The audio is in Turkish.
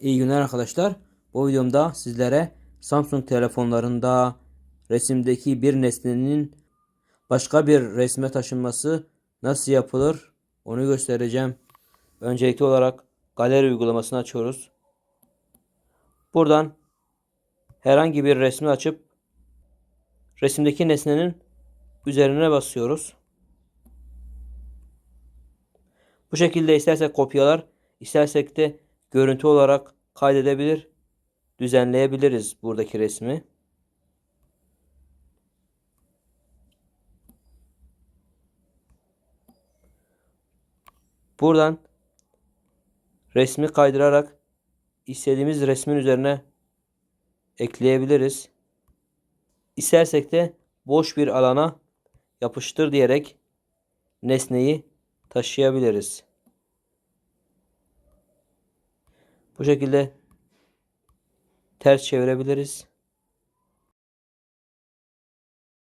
Selamlar arkadaşlar. Bu videomda sizlere Samsung telefonlarında resimdeki bir nesnenin başka bir resme taşınması nasıl yapılır onu göstereceğim. Öncelikli olarak galeri uygulamasını açıyoruz. Buradan herhangi bir resmi açıp resimdeki nesnenin üzerine basıyoruz. Bu şekilde istersek kopyalar, istersek de görüntü olarak kaydedebilir, düzenleyebiliriz buradaki resmi. Buradan resmi kaydırarak istediğimiz resmin üzerine ekleyebiliriz. İstersek de boş bir alana yapıştır diyerek nesneyi taşıyabiliriz. Bu şekilde ters çevirebiliriz.